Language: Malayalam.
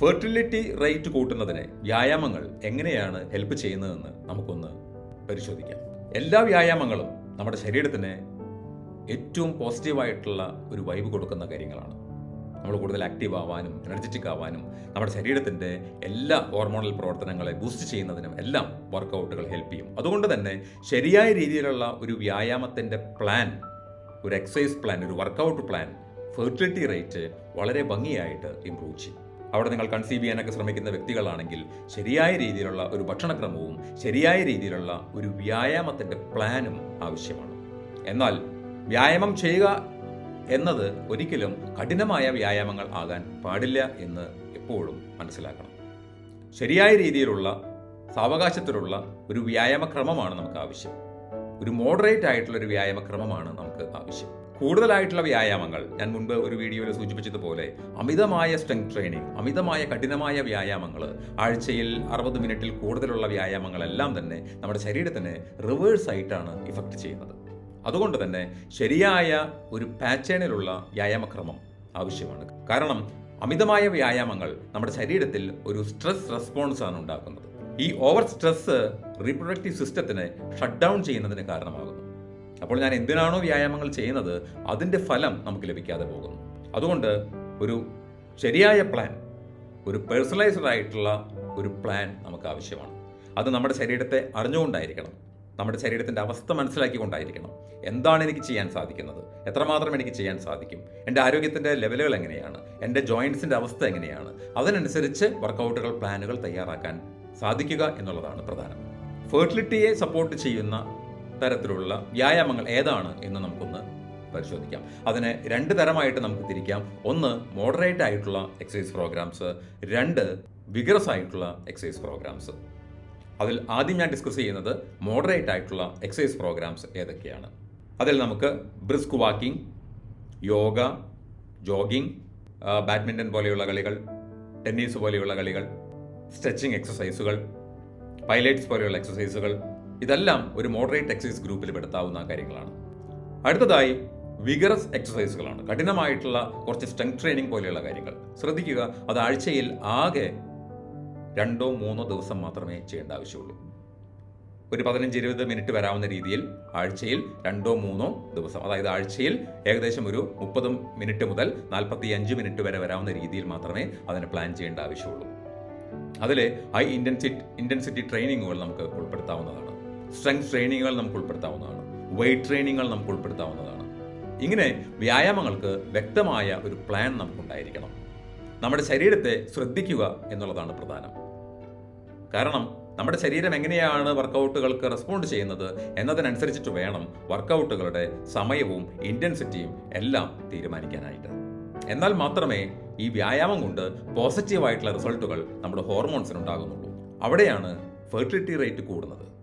ഫെർട്ടിലിറ്റി റേറ്റ് കൂട്ടുന്നതിന് വ്യായാമങ്ങൾ എങ്ങനെയാണ് ഹെൽപ്പ് ചെയ്യുന്നതെന്ന് നമുക്കൊന്ന് പരിശോധിക്കാം. എല്ലാ വ്യായാമങ്ങളും നമ്മുടെ ശരീരത്തിന് ഏറ്റവും പോസിറ്റീവായിട്ടുള്ള ഒരു വൈബ് കൊടുക്കുന്ന കാര്യങ്ങളാണ്. നമ്മൾ കൂടുതൽ ആക്റ്റീവ് ആവാനും എനർജറ്റിക് ആവാനും നമ്മുടെ ശരീരത്തിന്റെ എല്ലാ ഹോർമോണൽ പ്രവർത്തനങ്ങളെ ബൂസ്റ്റ് ചെയ്യുന്നതിനും എല്ലാം വർക്കൗട്ടുകൾ ഹെൽപ്പ് ചെയ്യും. അതുകൊണ്ട് തന്നെ ശരിയായ രീതിയിലുള്ള ഒരു വ്യായാമത്തിന്റെ പ്ലാൻ ഒരു എക്സസൈസ് പ്ലാൻ ഒരു വർക്കൗട്ട് പ്ലാൻ ഫെർട്ടിലിറ്റി റേറ്റ് വളരെ ഭംഗിയായിട്ട് ഇമ്പ്രൂവ് ചെയ്യും. അവിടെ നിങ്ങൾ കൺസീവ് ചെയ്യാനൊക്കെ ശ്രമിക്കുന്ന വ്യക്തികളാണെങ്കിൽ ശരിയായ രീതിയിലുള്ള ഒരു ഭക്ഷണക്രമവും ശരിയായ രീതിയിലുള്ള ഒരു വ്യായാമത്തിന്റെ പ്ലാനും ആവശ്യമാണ്. എന്നാൽ വ്യായാമം ചെയ്യുക എന്നത് ഒരിക്കലും കഠിനമായ വ്യായാമങ്ങൾ ആകാൻ പാടില്ല എന്ന് എപ്പോഴും മനസ്സിലാക്കണം. ശരിയായ രീതിയിലുള്ള സാവകാശത്തിലുള്ള ഒരു വ്യായാമക്രമമാണ് നമുക്ക് ആവശ്യം. ഒരു മോഡറേറ്റ് ആയിട്ടുള്ള ഒരു വ്യായാമക്രമമാണ് നമുക്ക് ആവശ്യം. കൂടുതലായിട്ടുള്ള വ്യായാമങ്ങൾ ഞാൻ മുൻപ് ഒരു വീഡിയോയിൽ സൂചിപ്പിച്ചതുപോലെ അമിതമായ സ്ട്രെങ്ത് ട്രെയിനിങ് അമിതമായ കഠിനമായ വ്യായാമങ്ങൾ ആഴ്ചയിൽ അറുപത് മിനിറ്റിൽ കൂടുതലുള്ള വ്യായാമങ്ങളെല്ലാം തന്നെ നമ്മുടെ ശരീരത്തിന് റിവേഴ്സ് ആയിട്ടാണ് ഇഫക്റ്റ് ചെയ്യുന്നത്. അതുകൊണ്ട് തന്നെ ശരിയായ ഒരു പാറ്റേണിലുള്ള വ്യായാമക്രമം ആവശ്യമാണ്. കാരണം അമിതമായ വ്യായാമങ്ങൾ നമ്മുടെ ശരീരത്തിൽ ഒരു സ്ട്രെസ് റെസ്പോൺസാണ് ഉണ്ടാക്കുന്നത്. ഈ ഓവർ സ്ട്രെസ് റീപ്രൊഡക്റ്റീവ് സിസ്റ്റത്തിനെ ഷട്ട് ഡൗൺ ചെയ്യുന്നതിന് കാരണമാകുന്നു. അപ്പോൾ ഞാൻ എന്തിനാണോ വ്യായാമങ്ങൾ ചെയ്യുന്നത് അതിന്റെ ഫലം നമുക്ക് ലഭിക്കാതെ പോകുന്നു. അതുകൊണ്ട് ഒരു ശരിയായ പ്ലാൻ ഒരു പേഴ്സണലൈസ്ഡ് ആയിട്ടുള്ള ഒരു പ്ലാൻ നമുക്ക് ആവശ്യമാണ്. അത് നമ്മുടെ ശരീരത്തെ അറിഞ്ഞുകൊണ്ടായിരിക്കണം. നമ്മുടെ ശരീരത്തിന്റെ അവസ്ഥ മനസ്സിലാക്കിക്കൊണ്ടായിരിക്കണം. എന്താണ് എനിക്ക് ചെയ്യാൻ സാധിക്കുന്നത്? എത്രമാത്രം എനിക്ക് ചെയ്യാൻ സാധിക്കും? എന്റെ ആരോഗ്യത്തിന്റെ ലെവലുകൾ എങ്ങനെയാണ്? എന്റെ ജോയിൻസിന്റെ അവസ്ഥ എങ്ങനെയാണ്? അതിനനുസരിച്ച് വർക്കൗട്ടുകൾ പ്ലാനുകൾ തയ്യാറാക്കാൻ സാധിക്കുക എന്നുള്ളതാണ് പ്രധാനം. ഫെർട്ടിലിറ്റിയെ സപ്പോർട്ട് ചെയ്യുന്ന തരത്തിലുള്ള വ്യായാമങ്ങൾ ഏതാണ് എന്ന് നമുക്കൊന്ന് പരിശോധിക്കാം. അതിനെ രണ്ട് തരമായിട്ട് നമുക്ക് തിരിക്കാം. ഒന്ന് മോഡറേറ്റ് ആയിട്ടുള്ള എക്സസൈസ് പ്രോഗ്രാംസ് രണ്ട് വിഗറസ് ആയിട്ടുള്ള എക്സസൈസ് പ്രോഗ്രാംസ് അതിൽ ആദ്യം ഞാൻ ഡിസ്കസ് ചെയ്യുന്നത് മോഡറേറ്റ് ആയിട്ടുള്ള എക്സസൈസ് പ്രോഗ്രാംസ് ഏതൊക്കെയാണ്. അതിൽ നമുക്ക് brisk walking yoga jogging badminton പോലെയുള്ള കളികൾ ടെന്നീസ് പോലെയുള്ള കളികൾ സ്ട്രെച്ചിങ് എക്സസൈസുകൾ പൈലറ്റ്സ് പോലെയുള്ള എക്സസൈസുകൾ ഇതെല്ലാം ഒരു മോഡറേറ്റ് എക്സസൈസ് ഗ്രൂപ്പിൽ പെടുത്താവുന്ന കാര്യങ്ങളാണ്. അടുത്തതായി വിഗറസ് എക്സസൈസുകളാണ് കഠിനമായിട്ടുള്ള കുറച്ച് സ്ട്രെങ്ത് ട്രെയിനിങ് പോലെയുള്ള കാര്യങ്ങൾ. ശ്രദ്ധിക്കുക അത് ആഴ്ചയിൽ ആകെ രണ്ടോ മൂന്നോ ദിവസം മാത്രമേ ചെയ്യേണ്ട ആവശ്യമുള്ളൂ. ഒരു പതിനഞ്ച് ഇരുപത് മിനിറ്റ് വരാവുന്ന രീതിയിൽ ആഴ്ചയിൽ രണ്ടോ മൂന്നോ ദിവസം അതായത് ആഴ്ചയിൽ ഏകദേശം ഒരു മുപ്പത് മിനിറ്റ് മുതൽ നാൽപ്പത്തി അഞ്ച് മിനിറ്റ് വരെ വരാവുന്ന രീതിയിൽ മാത്രമേ അതിന് പ്ലാൻ ചെയ്യേണ്ട ആവശ്യമുള്ളൂ. അതിൽ ഹൈ ഇന്റൻസിറ്റി ഇന്റൻസിറ്റി ട്രെയിനിങ്ങുകൾ നമുക്ക് ഉൾപ്പെടുത്താവുന്നതാണ്. സ്ട്രെങ്ത് ട്രെയിനിങ്ങുകൾ നമുക്ക് ഉൾപ്പെടുത്താവുന്നതാണ്. വെയിറ്റ് ട്രെയിനിങ്ങുകൾ നമുക്ക് ഉൾപ്പെടുത്താവുന്നതാണ്. ഇങ്ങനെ വ്യായാമങ്ങൾക്ക് വ്യക്തമായ ഒരു പ്ലാൻ നമുക്കുണ്ടായിരിക്കണം. നമ്മുടെ ശരീരത്തെ ശ്രദ്ധിക്കുക എന്നുള്ളതാണ് പ്രധാനം. കാരണം നമ്മുടെ ശരീരം എങ്ങനെയാണ് വർക്കൗട്ടുകൾക്ക് റെസ്പോണ്ട് ചെയ്യുന്നത് എന്നതിനനുസരിച്ചിട്ട് വേണം വർക്കൗട്ടുകളുടെ സമയവും ഇന്റൻസിറ്റിയും എല്ലാം തീരുമാനിക്കാനായിട്ട്. എന്നാൽ മാത്രമേ ഈ വ്യായാമം കൊണ്ട് പോസിറ്റീവായിട്ടുള്ള റിസൾട്ടുകൾ നമ്മുടെ ഹോർമോൺസിന് ഉണ്ടാകുന്നുള്ളൂ. അവിടെയാണ് ഫെർട്ടിലിറ്റി റേറ്റ് കൂടുന്നത്.